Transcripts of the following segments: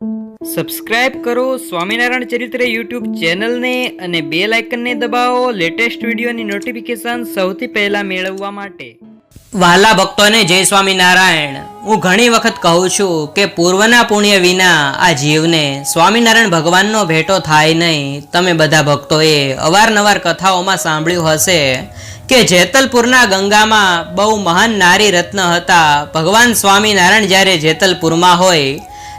Subscribe કરો, સ્વામિનારાયણ ચરિત્ર YouTube ચેનલને અને બે લાઇકનને દબાવો લેટેસ્ટ વિડીયોની નોટિફિકેશન સૌથી પહેલા મેળવવા માટે. વાલા ભક્તોને જય સ્વામિનારાયણ. હું ઘણી વખત કહું છું કે પૂર્વના પુણ્ય વિના આ જીવને સ્વામિનારાયણ ભગવાનનો ભેટો થાય નહીં. તમે બધા ભક્તોએ અવારનવાર કથાઓમાં સાંભળ્યું હશે કે જેતલપુરના ગંગામાં બહુ મહાન નારી રત્ન હતા. ભગવાન સ્વામિનારાયણ જ્યારે જેતલપુરમાં હોય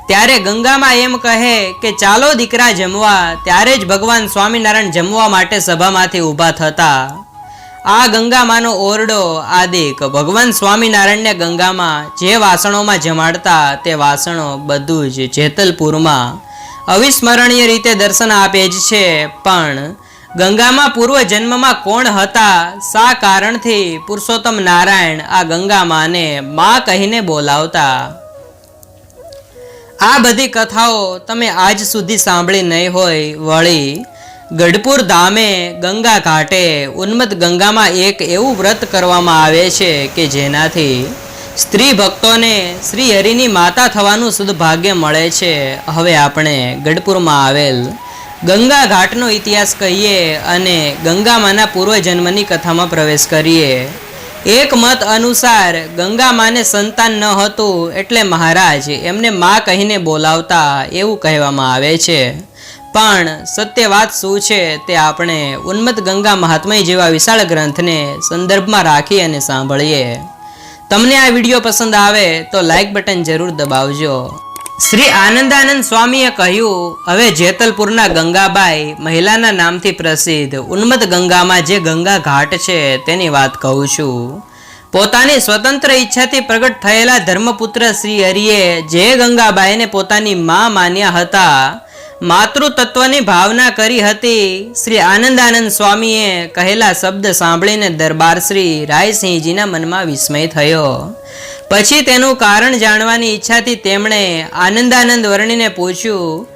ત્યારે ગંગામાં એમ કહે કે, ચાલો દીકરા જમવા. ત્યારે જ ભગવાન સ્વામિનારાયણ જમવા માટે સભામાંથી ઊભા થતા. આ ગંગામાનો ઓરડો આદિક ભગવાન સ્વામિનારાયણને ગંગામાં જે વાસણોમાં જમાડતા તે વાસણો બધું જ જેતલપુરમાં અવિસ્મરણીય રીતે દર્શન આપે જ છે. પણ ગંગામાં પૂર્વ જન્મમાં કોણ હતા? સા કારણથી પુરુષોત્તમ નારાયણ આ ગંગામાને મા કહીને બોલાવતા? આ બધી કથાઓ તમે આજ સુધી સાંભળી નહીં હોય, વળી ગઢપુર ધામે ગંગા ઘાટે ઉન્મત ગંગામાં એક એવું વ્રત કરવામાં આવે છે કે જેનાથી સ્ત્રી ભક્તોને શ્રી હરિની માતા થવાનું શુદ્ધ ભાગ્ય મળે છે. હવે આપણે ગઢપુરમાં આવેલ ગંગા ઘાટનો ઇતિહાસ કહીએ અને ગંગામાના પૂર્વજન્મની કથામાં પ્રવેશ કરીએ. એક મત અનુસાર ગંગા માને સંતાન ન હતું એટલે મહારાજ એમને મા કહીને બોલાવતા એવું કહેવામાં આવે છે. પણ સત્ય વાત શું છે તે આપણે ઉન્મત ગંગા મહાત્મય જેવા વિશાળ ગ્રંથને સંદર્ભમાં રાખી અને સાંભળીએ. તમને આ વીડિયો પસંદ આવે તો લાઈક બટન જરૂર દબાવજો. શ્રી આનંદાનંદ સ્વામીએ કહ્યું, હવે જેતલપુરના ગંગાબાઈ મહિલાના નામથી પ્રસિદ્ધ. ઉન્મત્ત ગંગામાં જે ગંગા ઘાટ છે તેની વાત કહું છું. પોતાની સ્વતંત્ર ઈચ્છાથી પ્રગટ થયેલા ધર્મપુત્ર શ્રી હરિએ જે ગંગાબાઈને પોતાની મા માન્યા હતા, માતૃતત્વની ભાવના કરી હતી, શ્રી આનંદાનંદ સ્વામીએ કહેલા શબ્દ સાંભળીને દરબાર શ્રી રાયસિંહજીના મનમાં વિસ્મય થયો. પછી તેનું કારણ જાણવાની ઈચ્છાથી તેમણે આનંદાનંદ વર્ણીને પૂછ્યું,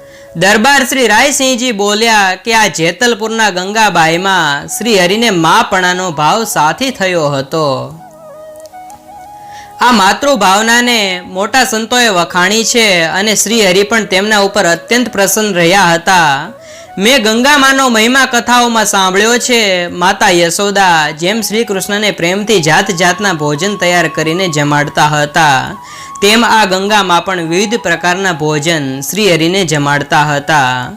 દરબાર શ્રી રાયસિંહજી બોલ્યા કે આ જેતલપુરના ગંગાબાઈમાં શ્રી હરિને માપણાનો ભાવ સાથી થયો હતો. આ માતૃભાવનાને મોટા સંતોએ વખાણી છે અને શ્રી હરિ પણ તેમના ઉપર અત્યંત પ્રસન્ન રહ્યા હતા. મેં ગંગામાનો મહિમા કથાઓમાં સાંભળ્યો છે. માતા યશોદા જેમ શ્રી કૃષ્ણને પ્રેમથી જાત જાતના ભોજન તૈયાર કરીને જમાડતા હતા, તેમ આ ગંગામાં પણ વિવિધ પ્રકારના ભોજન શ્રી હરિને જમાડતા હતા.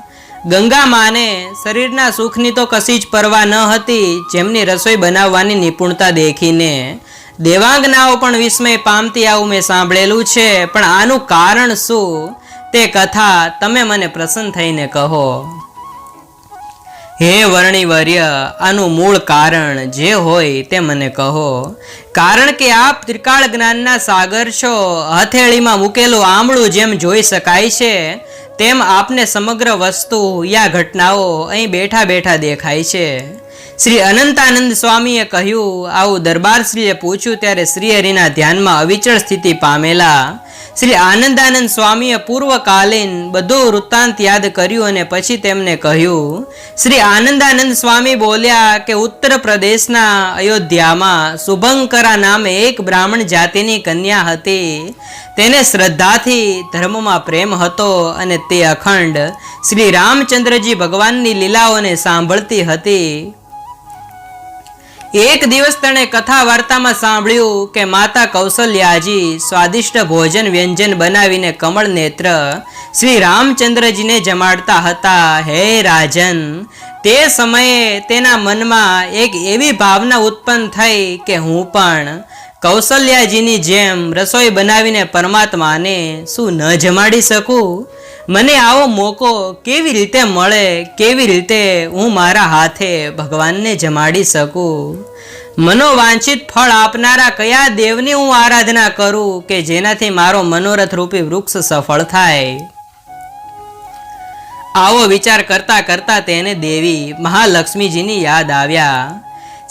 ગંગા માને શરીરના સુખની તો કશી જ પરવા ન હતી, જેમની રસોઈ બનાવવાની નિપુણતા દેખીને. દેવાંગનાઓ પણ વિસ્મય પામતી આવું મેં સાંભળેલું છે. પણ આનું કારણ શું? તે કથા તમે મને પ્રસન્ન થઈને કહો. હે વર્ણિવર્ય, આનું મૂળ કારણ જે હોય તે મને કહો. કારણ કે આપ ત્રિકાળ જ્ઞાનના સાગર છો, હથેળીમાં મૂકેલું આમળું જેમ જોઈ શકાય છે, તેમ આપને સમગ્ર વસ્તુ યા ઘટનાઓ અહીં બેઠા બેઠા દેખાય છે. શ્રી અનંતાનંદ સ્વામીએ કહ્યું, આવું દરબારશ્રીએ પૂછ્યું ત્યારે શ્રી હરિના ધ્યાનમાં અવિચળ સ્થિતિ પામેલા. શ્રી આનંદાનંદ સ્વામીએ પૂર્વકાલીન બધું વૃત્તાંત યાદ કર્યું અને પછી તેમને કહ્યું, શ્રી આનંદાનંદ સ્વામી બોલ્યા કે ઉત્તર પ્રદેશના અયોધ્યામાં શુભંકરા નામે એક બ્રાહ્મણ જાતિની કન્યા હતી. તેને શ્રદ્ધાથી ધર્મમાં પ્રેમ હતો અને તે અખંડ શ્રી રામચંદ્રજી ભગવાનની લીલાઓને સાંભળતી હતી. એક દિવસ તેણે કથા વાર્તામાં સાંભળ્યું કે માતા કૌશલ્યાજી સ્વાદિષ્ટ ભોજન વ્યંજન બનાવીને કમળ નેત્ર શ્રી રામચંદ્રજીને જમાડતા હતા. હે રાજન, તે સમયે તેના મનમાં એક એવી ભાવના ઉત્પન્ન થઈ કે હું પણ કૌશલ્યાજીની જેમ રસોઈ બનાવીને પરમાત્માને શું ન જમાડી શકું? મને આવો મોકો કેવી રીતે મળે, કેવી રીતે હું મારા હાથે ભગવાનને જમાડી શકું? મનોવાંછિત ફળ આપનારા કયા દેવની હું આરાધના કરું કે જેનાથી મારો મનોરથ રૂપી વૃક્ષ સફળ થાય? આવો વિચાર કરતા કરતા તેને દેવી મહાલક્ષ્મીજીની યાદ આવ્યા.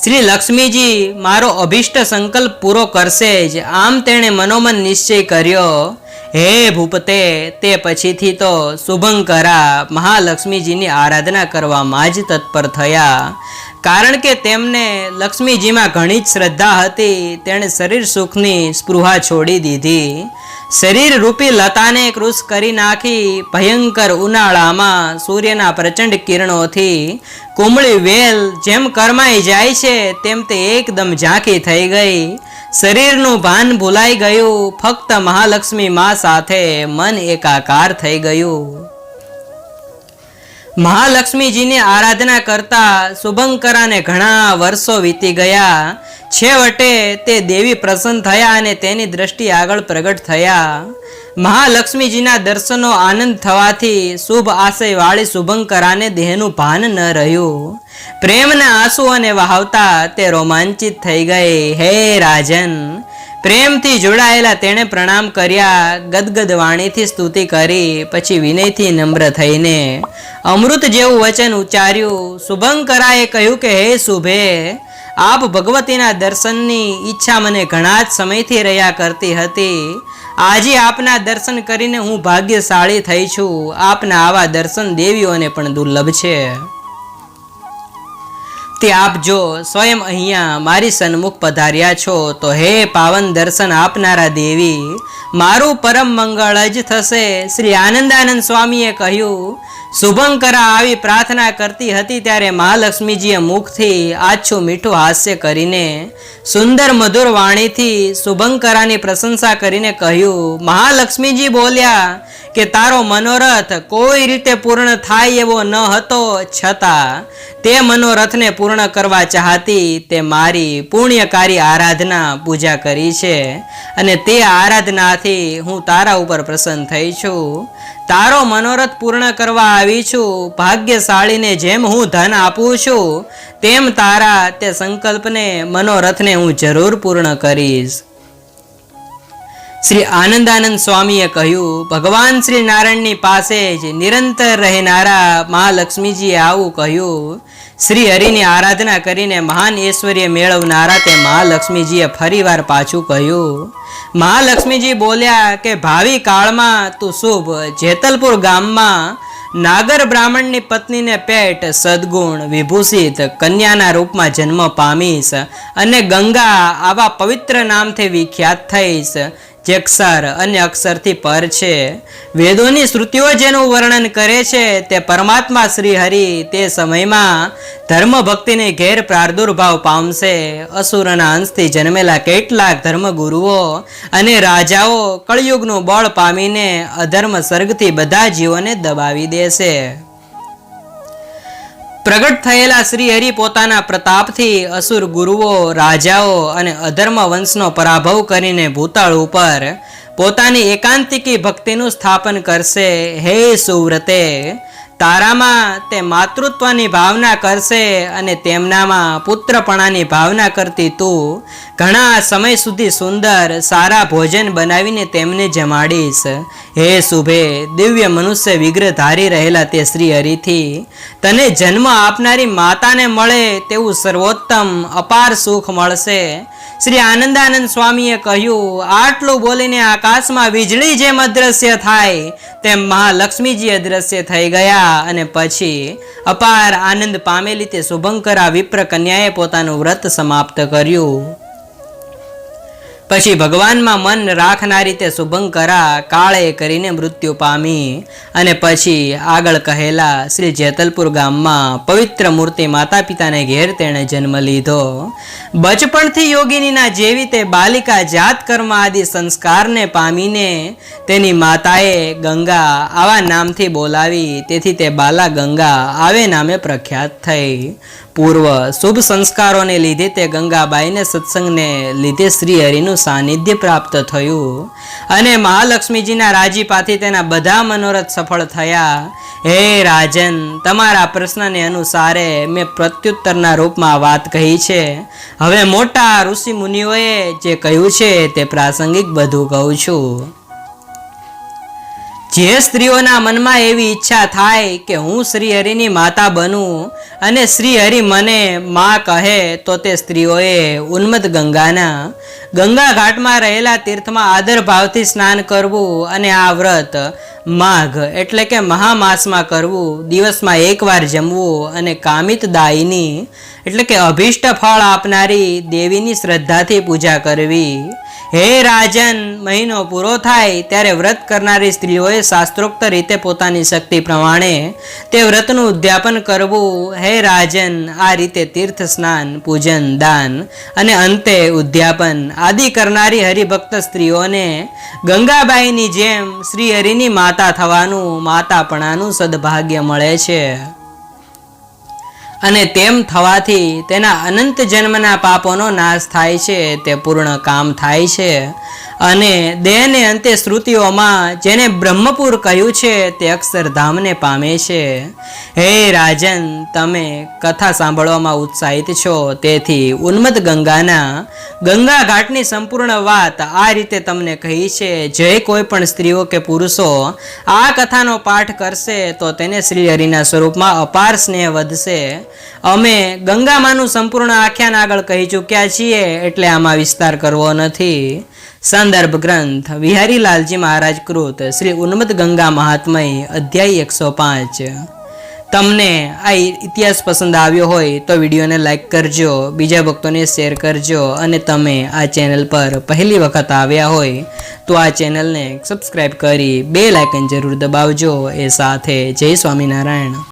શ્રી લક્ષ્મીજી, મારો અભિષ્ટ સંકલ્પ પૂરો કરશે જ. આમ તેણે મનોમન નિશ્ચય કર્યો. હે ભૂપતે, તે પછીથી તો શુભંકરા મહાલક્ષ્મીજીની આરાધના કરવામાં જ તત્પર થયા. કારણ કે તેમને લક્ષ્મીજીમાં ઘણી જ શ્રદ્ધા હતી, તેણે શરીર સુખની સ્પૃહા છોડી દીધી. શરીર રૂપી લતાને કૃષ કરી નાખી, ભયંકર ઉનાળામાં સૂર્યના પ્રચંડ કિરણોથી કુમળી વેલ જેમ કરમાઈ જાય છે, તેમ તે એકદમ ઝાંખી થઈ ગઈ. શરીરનું ભાન ભૂલાઈ ગયું. ફક્ત મહાલક્ષ્મી મા સાથે મન એકાકાર થઈ ગયું. મહાલક્ષ્મીજીની આરાધના કરતા શુભંકરાને ઘણા વર્ષો વીતી ગયા. છેવટે તે દેવી પ્રસન્ન થયા અને તેની દ્રષ્ટિ આગળ પ્રગટ થયા. મહાલક્ષ્મીજીના દર્શનો આનંદ થવાથી શુભ આશય વાળી શુભંકરાને દેહનું ભાન ન રહ્યું. પ્રેમના આંસુ અને વહાવતા તે રોમાંચિત થઈ ગઈ. હે રાજન, પ્રેમથી જોડાયેલા તેણે પ્રણામ કર્યા, ગદગદ વાણીથી સ્તુતિ કરી, પછી વિનયથી નમ્ર થઈને અમૃત જેવું વચન ઉચ્ચાર્યું. શુભંકરાએ કહ્યું કે, હે શુભે, આપ ભગવતીના દર્શનની ઈચ્છા મને ઘણા જ સમયથી રહ્યા કરતી હતી. આજે આપના દર્શન કરીને હું ભાગ્યશાળી થઈ છું. આપના આવા દર્શન દેવીઓને પણ દુર્લભ છે. તે આપ જો સ્વયં અહીંયા મારી સન્મુખ પધાર્યા છો, તો હે પાવન દર્શન આપનારા દેવી, મારું પરમ મંગળ જ થશે. શ્રી આનંદાનંદ સ્વામીએ કહ્યું શુભંકરા આવી પ્રાર્થના કરતી હતી ત્યારે મહાલક્ષ્મીજીએ મુખથી આછું મીઠું હાસ્ય કરીને સુંદર મધુર વાણીથી શુભંકરાની પ્રશંસા કરીને કહ્યું, મહાલક્ષ્મીજી બોલ્યા કે તારો મનોરથ કોઈ રીતે પૂર્ણ થાય એવો ન હતો, છતાં તે મનોરથને પૂર્ણ કરવા ચાહતી તે મારી પુણ્યકારી આરાધના પૂજા કરી છે અને તે આરાધનાથી હું તારા ઉપર પ્રસન્ન થઈ છું. તારો મનોરથ પૂર્ણ કરવા આવી છું. ભાગ્યશાળીને જેમ હું ધન આપું છું, તેમ તારા તે સંકલ્પને, મનોરથને હું જરૂર પૂર્ણ કરીશ. શ્રી આનંદાનંદ સ્વામીએ કહ્યું, ભગવાન શ્રી નારાયણની પાસે જ નિરંતર રહેનારા મહાલક્ષ્મીજીએ આવું કહ્યું, શ્રી હરિની આરાધના કરીને મહાન ઐશ્વર્ય મેળવનારા તે મહાલક્ષ્મીજીએ ફરીવાર પાછું કહ્યું મહાલક્ષ્મીજી બોલ્યા કે, ભાવિ કાળમાં તું શુભ, જેતલપુર ગામમાં નાગર બ્રાહ્મણની પત્નીને પેટ સદગુણ વિભૂષિત કન્યાના રૂપમાં જન્મ પામીશ અને ગંગા આવા પવિત્ર નામથી વિખ્યાત થઈશ. અક્ષર અને અક્ષરથી પર છે. વેદોની શ્રુતિઓ જેનું વર્ણન કરે છે તે પરમાત્મા શ્રી હરિ તે સમયમાં ધર્મ ભક્તિને ઘેર પ્રાદુર્ભાવ પામશે. અસુરના અંશથી જન્મેલા કેટલાક ધર્મગુરુઓ અને રાજાઓ કળયુગનું બળ પામીને અધર્મ સર્ગથી બધા જીવોને દબાવી દેશે. પ્રગટ થયેલા શ્રી હરિ પોતાના પ્રતાપથી અસુર ગુરુઓ, રાજાઓ અને અધર્મ વંશનો પરાભવ કરીને ભૂતાળ ઉપર પોતાની એકાંતિકી ભક્તિનું સ્થાપન કરશે. હે સુવ્રતે તારામાં તે માતૃત્વની ભાવના કરશે અને તેમનામાં પુત્રપણાની ભાવના કરતી તું ઘણા સમય સુધી સુંદર, સારા ભોજન બનાવીને તેમને જમાડીશ. હે શુભે, દિવ્ય મનુષ્ય વિગ્રહ ધારી રહેલા તે શ્રી હરિથી, તને જન્મ આપનારી માતાને મળે તેવું સર્વોત્તમ, અપાર સુખ મળશે. શ્રી આનંદાનંદ સ્વામીએ કહ્યું, આટલું બોલીને આકાશમાં વીજળી જેમ અદ્રશ્ય થાય, તેમ મહાલક્ષ્મીજી અદ્રશ્ય થઈ ગયા. અને પછી અપાર આનંદ પામેલી તે શુભંકરા વિપ્ર કન્યાએ પોતાનું વ્રત સમાપ્ત કર્યું. પછી ભગવાનમાં મન રાખનારી તે શુભંકરા કાળે કરીને મૃત્યુ પામી અને પછી આગળ કહેલા શ્રી જેતલપુર ગામમાં પવિત્ર મૂર્તિ માતા પિતાને ઘેર તેણે જન્મ લીધો. બચપણથી યોગિનીના જેવી તે બાલિકા જાત કર્મ આદિ સંસ્કારને પામીને તેની માતાએ ગંગા આવા નામથી બોલાવી, તેથી તે બાલા ગંગા આવે નામે પ્રખ્યાત થઈ. પૂર્વ શુભ સંસ્કારોને લીધે તે ગંગાબાઈને સત્સંગને લીધે શ્રી હરિનું સાનિધ્ય પ્રાપ્ત થયું. અને મહાલક્ષ્મીજીના રાજીપાથી તેના બધા મનોરથ સફળ થયા. હે રાજન, તમારા પ્રશ્નને અનુસારે મેં પ્રત્યુત્તરના રૂપમાં વાત કહી છે. હવે મોટા ઋષિ મુનિઓએ જે કહ્યું છે તે પ્રાસંગિક બધું કહું છું. જે સ્ત્રીઓના મનમાં એવી ઈચ્છા થાય કે હું શ્રી હરિની માતા બનું અને શ્રી હરિ મને મા કહે, તો તે સ્ત્રીઓએ ઉન્મત ગંગાના ગંગા ઘાટમાં રહેલા તીર્થમાં આદર ભાવથી સ્નાન કરવું અને આ વ્રત માઘ એટલે કે મહામાસમાં કરવું, દિવસમાં એકવાર જમવું અને કામિત દાયની એટલે કે અભિષ્ટ ફળ આપનારી દેવીની શ્રદ્ધાથી પૂજા કરવી. હે રાજન, મહિનો પૂરો થાય ત્યારે વ્રત કરનારી સ્ત્રીઓએ શાસ્ત્રોક્ત રીતે પોતાની શક્તિ પ્રમાણે તે વ્રતનું ઉદ્યાપન કરવું. હે રાજન, આ રીતે તીર્થ સ્નાન, પૂજન, દાન અને અંતે ઉદ્યાપન આદિ કરનારી હરિભક્ત સ્ત્રીઓને ગંગાબાઈની જેમ શ્રી હરિની માતા થવાનું, માતાપણાનું સદભાગ્ય મળે છે. અને તેમ થવાથી તેના અનંત જન્મના પાપોનો નાશ થાય છે, તે પૂર્ણ કામ થાય છે. અને દેહને અંતે શ્રુતિઓમાં જેને બ્રહ્મપુર કહ્યું છે, તે અક્ષરધામને પામે છે. હે રાજન, તમે કથા સાંભળવામાં ઉત્સાહિત છો. તેથી ઉન્મત્ત ગંગાના ગંગા ઘાટની સંપૂર્ણ વાત આ રીતે તમને કહી છે, જે કોઈ પણ સ્ત્રીઓ કે પુરુષો આ કથાનો પાઠ કરશે, તો તેને શ્રી હરિના સ્વરૂપમાં અપાર સ્નેહ વધશે. અમે ગંગામાનું સંપૂર્ણ આખ્યાન આગળ કહી ચૂક્યા છીએ એટલે આમાં વિસ્તાર કરવો નથી. સંદર્ભ ગ્રંથ વિહારી લાલજી મહારાજ કૃત શ્રી ઉન્મત ગંગા મહાત્મય અધ્યાય એકસો પાંચ. તમને આ ઇતિહાસ પસંદ આવ્યો હોય તો વિડીયોને લાઇક કરજો, બીજા ભક્તોને શેર કરજો અને તમે આ ચેનલ પર પહેલી વખત આવ્યા હોય તો આ ચેનલને સબસ્ક્રાઈબ કરી બે લાઇકન જરૂર દબાવજો. એ સાથે જય સ્વામિનારાયણ.